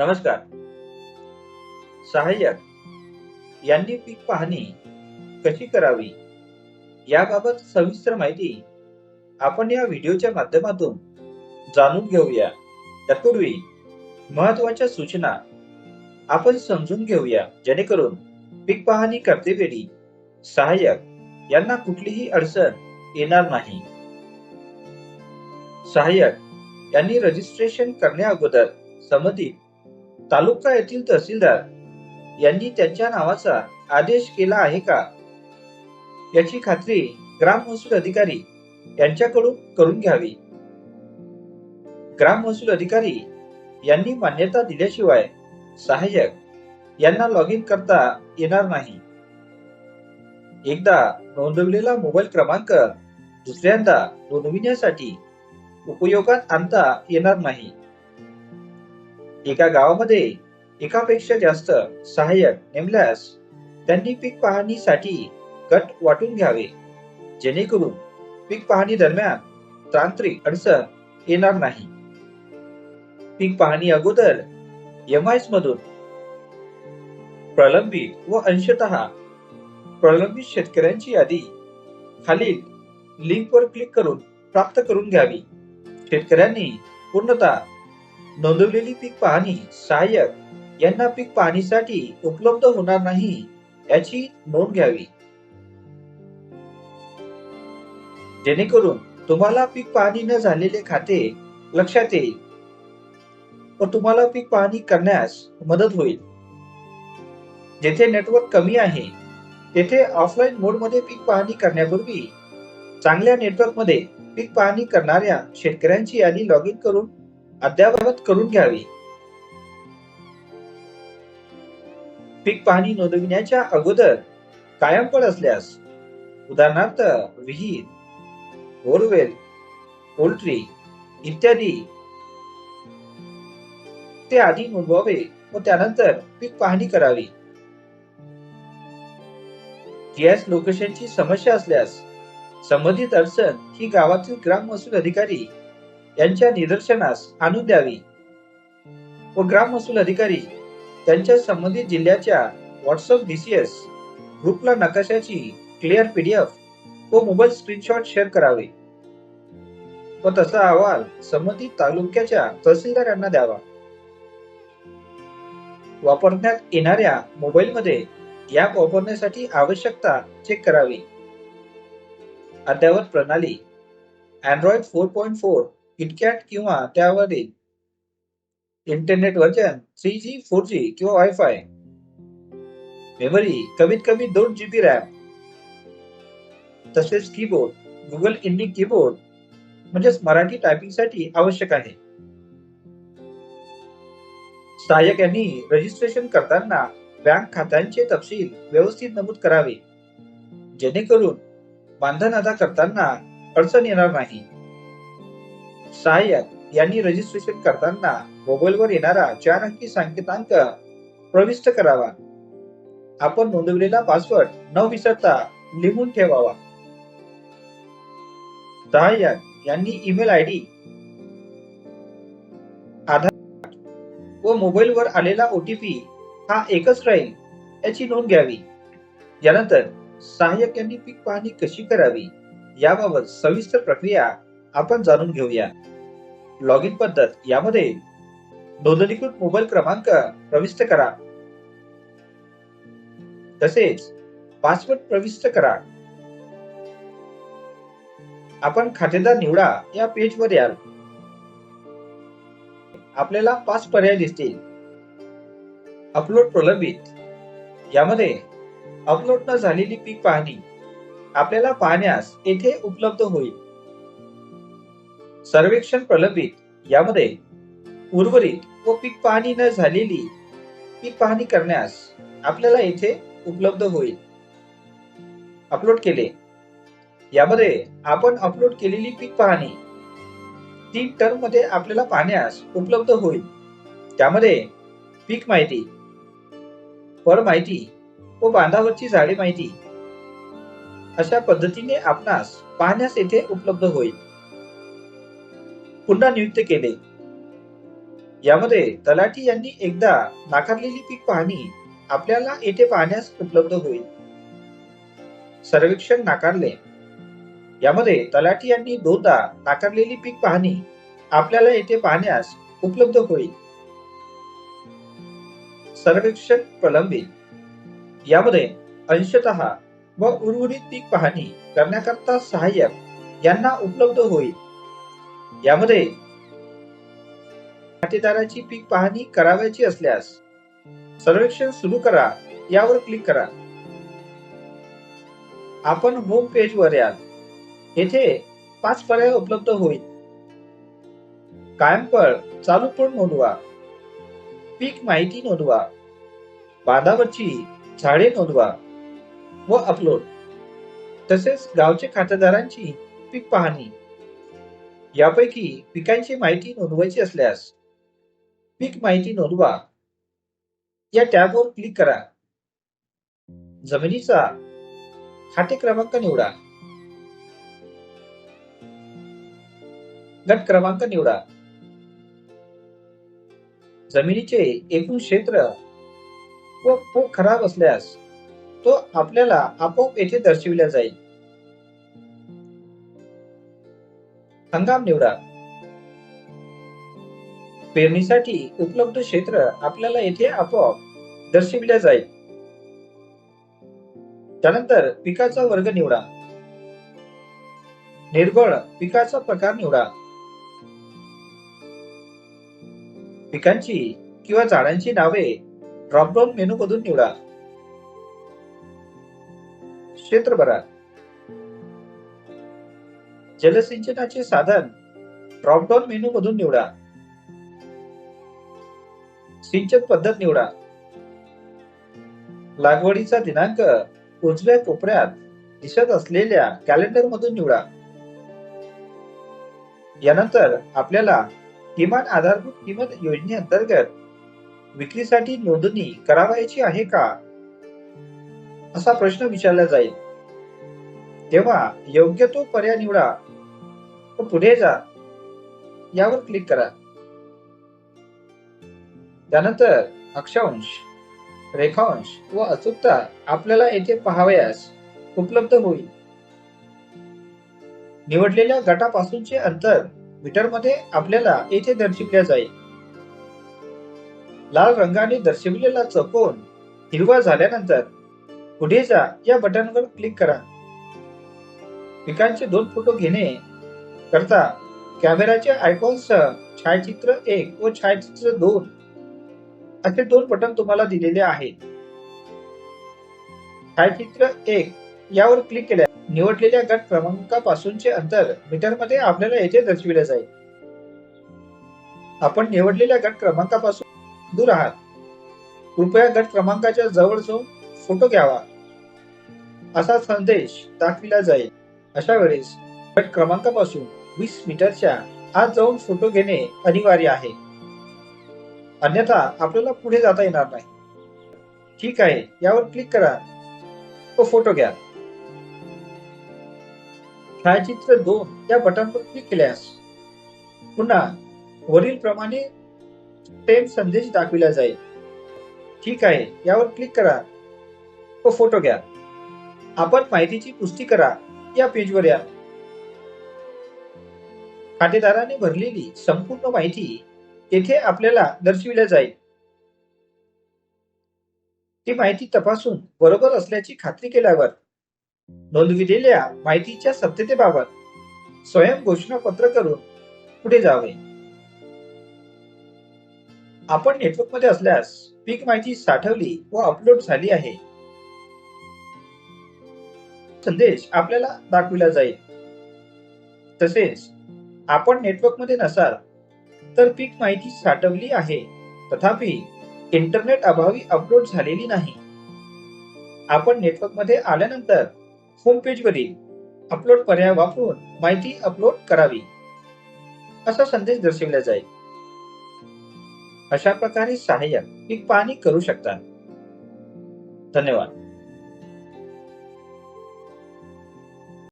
नमस्कार. सहाय्यक यांनी पीक पाहणी कशी करावी याबाबत सविस्तर माहिती आपण या व्हिडिओच्या माध्यमातून जाणून घेऊया. तत्पूर्वी महत्त्वाच्या सूचना आपण समजून घेऊया जेणेकरून पीक पाहणी करतेवेळी सहाय्यक यांना कुठलीही अडचण येणार नाही. सहाय्यक यांनी रजिस्ट्रेशन करण्या अगोदर संबंधित तालुका येथील तहसीलदार यांनी त्यांच्या नावाचा आदेश केला आहे का? याची खात्री ग्राम महसूल अधिकारी यांच्याकडून करून घ्यावी. ग्राम महसूल अधिकारी यांनी मान्यता दिल्याशिवाय सहाय्यक यांना लॉग इन करता येणार नाही. एकदा नोंदवलेला मोबाईल क्रमांक दुसऱ्यांदा नोंदविण्यासाठी उपयोगात आणता येणार नाही. एका गावामध्ये एकापेक्षा जास्त सहाय्यक नेमल्यास त्यांनी पीक पाहणीसाठी गट वाटून घ्यावे. जेणेकरून पीक पाहणी दरम्यान तांत्रिक अडचण येणार नाही. पीक पाहणी अगोदर एमआयएस मधून प्रलंबित व अंशतः प्रलंबित शेतकऱ्यांची यादी खालील लिंकवर क्लिक करून प्राप्त करून घ्यावी. शेतकऱ्यांनी पूर्णतः नोंदवलेली पीक पाहणी सहाय्यक यांना पीक पाहणीसाठी उपलब्ध होणार नाही याची नोंद घ्यावी. जेणेकरून तुम्हाला पीक पाहणी न झालेले खाते लक्षात येईल व तुम्हाला पीक पाहणी करण्यास मदत होईल. जेथे नेटवर्क कमी आहे तेथे ऑफलाईन मोडमध्ये पीक पाहणी करण्यापूर्वी चांगल्या नेटवर्कमध्ये पीक पाहणी करणाऱ्या शेतकऱ्यांची यादी लॉग इन करून अद्यावत करून घ्यावी. पीक पाहणी नोंदविण्याच्या अगोदर कायम पड असल्यास उदाहरणार्थ विहीर बोरवेल पोल्ट्री इत्यादी ते आधी नोंदवावे व त्यानंतर पीक पाहणी करावी. गॅस लोकेशनची समस्या असल्यास संबंधित अडचण ही गावातील ग्राम महसूल अधिकारी यांच्या निदर्शनास आणून द्यावी. व ग्राम महसूल अधिकारी त्यांच्या संबंधित जिल्ह्याच्या व्हॉट्सअप डीसीएस ग्रुपला नकाशाची क्लिअर पीडीएफ व मोबाईल स्क्रीनशॉट शेअर करावे. व तसा अहवाल संबंधित तालुक्याच्या तहसीलदार यांना द्यावा. वापरण्यात येणाऱ्या मोबाईलमध्ये ॲप वापरण्यासाठी आवश्यकता चेक करावी. अद्ययावत प्रणाली Android four point four KitKat किंवा त्यावरील internet version three G four G किंवा वायफाय मेमरी कमीत कमी दोन जी बी रॅम तसेच कीबोर्ड गुगल इंडिक कीबोर्ड म्हणजेच मराठी टायपिंगसाठी आवश्यक आहे. सहाय्यक यांनी रजिस्ट्रेशन करताना बँक खात्यांचे तपशील व्यवस्थित नमूद करावे. जेणेकरून मानधन अदा करताना अडचण येणार नाही. सहाय्यक यांनी रजिस्ट्रेशन करताना मोबाईलवर येणारा चार अंकी संकेतांक प्रविष्ट करावा. आपण नोंदवलेला पासवर्ड न विसरता लिहून ठेवावा. सहाय्यक यांनी ईमेल आय डी आधार व मोबाईलवर आलेला ओटीपी हा एकच राहील याची नोंद घ्यावी. यानंतर सहाय्यक यांनी पीक पाहणी कशी करावी याबाबत सविस्तर प्रक्रिया आपण जाणून घेऊया. लॉग इन पद्धत यामध्ये नोंदणीकृत मोबाईल क्रमांक प्रविष्ट करा. तसेच पासवर्ड प्रविष्ट करा. आपण खातेदार निवडा या पेजवर याल. आपल्याला पाच पर्याय दिसतील. अपलोड प्रलंबित. यामध्ये अपलोड न झालेली पीक पाहणी. आपल्याला पाहण्यास येथे उपलब्ध होईल. सर्वेक्षण प्रलंबित. यामध्ये उर्वरित व पीक पाहणी न झालेली पीक पाहणी करण्यास आपल्याला येथे उपलब्ध होईल. अपलोड केले. यामध्ये आपण अपलोड केलेली पीक पाहणी तीन टर्ममध्ये आपल्याला पाहण्यास उपलब्ध होईल. त्यामध्ये पीक माहिती फळ माहिती व बांधावरची झाडे माहिती अशा पद्धतीने आपणास पाहण्यास येथे उपलब्ध होईल. पुन्हा नियुक्त केले. यामध्ये तलाठी यांनी एकदा नाकारलेली पीक पाहणी आपल्याला येथे पाहण्यास उपलब्ध होईल. सर्वेक्षण नाकारले. यामध्ये तलाठी यांनी दोनदा नाकारलेली पीक पाहणी आपल्याला येथे पाहण्यास उपलब्ध होईल. सर्वेक्षण प्रलंबित. यामध्ये अंशतः व उर्वरित पीक पाहणी करण्याकरता सहाय्यक यांना उपलब्ध होईल. यामध्ये खातेदाराची पीक पाहणी करावयाची असल्यास सर्वेक्षण सुरू करा यावर क्लिक करा. आपण होम पेज वर याल येथे पाच पर्याय उपलब्ध होईल. कायमपळ चालू पण नोंदवा. पीक माहिती नोंदवा. बांधावरची झाडे नोंदवा व अपलोड तसेच गावचे खातेदारांची पीक पाहणी. यापैकी पिकांची माहिती नोंदवायची असल्यास पीक माहिती नोंदवा. या टॅबवर क्लिक करा. जमिनीचा खाते क्रमांक निवडा. गट क्रमांक निवडा. जमिनीचे एकूण क्षेत्र व पोट खराब असल्यास तो आपल्याला आपोआप येथे दर्शविला जाईल. हंगाम निवडा. पेरणीसाठी उपलब्ध क्षेत्र आपल्याला येथे आपोआप दर्शविल्या जाईल. त्यानंतर पिकाचा वर्ग निवडा. निर्बळ पिकाचा प्रकार निवडा. पिकांची किंवा झाडांची नावे ड्रॉपडाऊन मेनू मधून निवडा. क्षेत्र भरा. जलसिंचनाचे साधन ड्रॉपडाऊन मेनू मधून निवडा. सिंचन पद्धत निवडा. लागवडीचा दिनांक उजव्या कोपऱ्यात दिसत असलेल्या कॅलेंडर मधून निवडा. यानंतर आपल्याला किमान आधारभूत किंमत योजनेअंतर्गत विक्रीसाठी नोंदणी करावायची आहे का? असा प्रश्न विचारला जाईल. तेव्हा योग्य तो पर्याय निवडा. व पुढे जा. यावर क्लिक करा. त्यानंतर अक्षांश रेखांश व अचूकता आपल्याला येथे पाहावयास उपलब्ध होईल. निवडलेल्या गटापासूनचे अंतर मीटरमध्ये आपल्याला येथे दर्शविल्या जाईल. लाल रंगाने दर्शविलेला चौकोन हिरवा झाल्यानंतर पुढे जा या बटनवर क्लिक करा. पिकांचे दोन फोटो घेणे करता कॅमेराच्या आयकॉनसह छायाचित्र एक व छायाचित्र दोन असे दोन बटन तुम्हाला दिलेले आहेत. छायाचित्र एक यावर क्लिक केल्या निवडलेल्या गट क्रमांकापासूनचे अंतर मीटरमध्ये आपल्याला येथे दर्शविले जाईल. आपण निवडलेल्या गट क्रमांकापासून दूर आहात. कृपया गट क्रमांकाच्या जवळ जाऊन फोटो घ्यावा. असा संदेश दाखविला जाईल. अशा वेळेस गट क्रमांकापासून वीस मीटरच्या आत जाऊन फोटो घेणे अनिवार्य आहे. अन्यथा आपल्याला पुढे जाता येणार नाही. ठीक आहे यावर क्लिक करा व फोटो घ्या. छायाचित्र दोन या बटनवर क्लिक केल्यास पुन्हा वरील प्रमाणे सेम संदेश दाखविला जाईल. ठीक आहे यावर क्लिक करा व फोटो घ्या. आपण माहितीची पुष्टी करा. या पेजवर या. खातेदाराने भरलेली संपूर्ण माहिती येथे आपल्याला दर्शविल्या जाईल. ती माहिती तपासून बरोबर असल्याची खात्री केल्यावर नोंदविलेल्या माहितीच्या सत्यतेबाबत स्वयं घोषणा पत्र करून पुढे जावे. आपण नेटवर्कमध्ये असल्यास पीक माहिती साठवली व अपलोड झाली आहे. संदेश आपल्याला दाखविला जाईल. तसेच आपण नेटवर्कमध्ये नसाल तर पीक माहिती साठवली आहे. तथापि इंटरनेट अभावी अपलोड झालेली नाही. आपण नेटवर्कमध्ये आल्यानंतर होम पेजवरील अपलोड पर्याय वापरून माहिती अपलोड करावी. असा संदेश दर्शविला जाईल. अशा प्रकारे सहाय्यक पीक पाहणी करू शकतात धन्यवाद.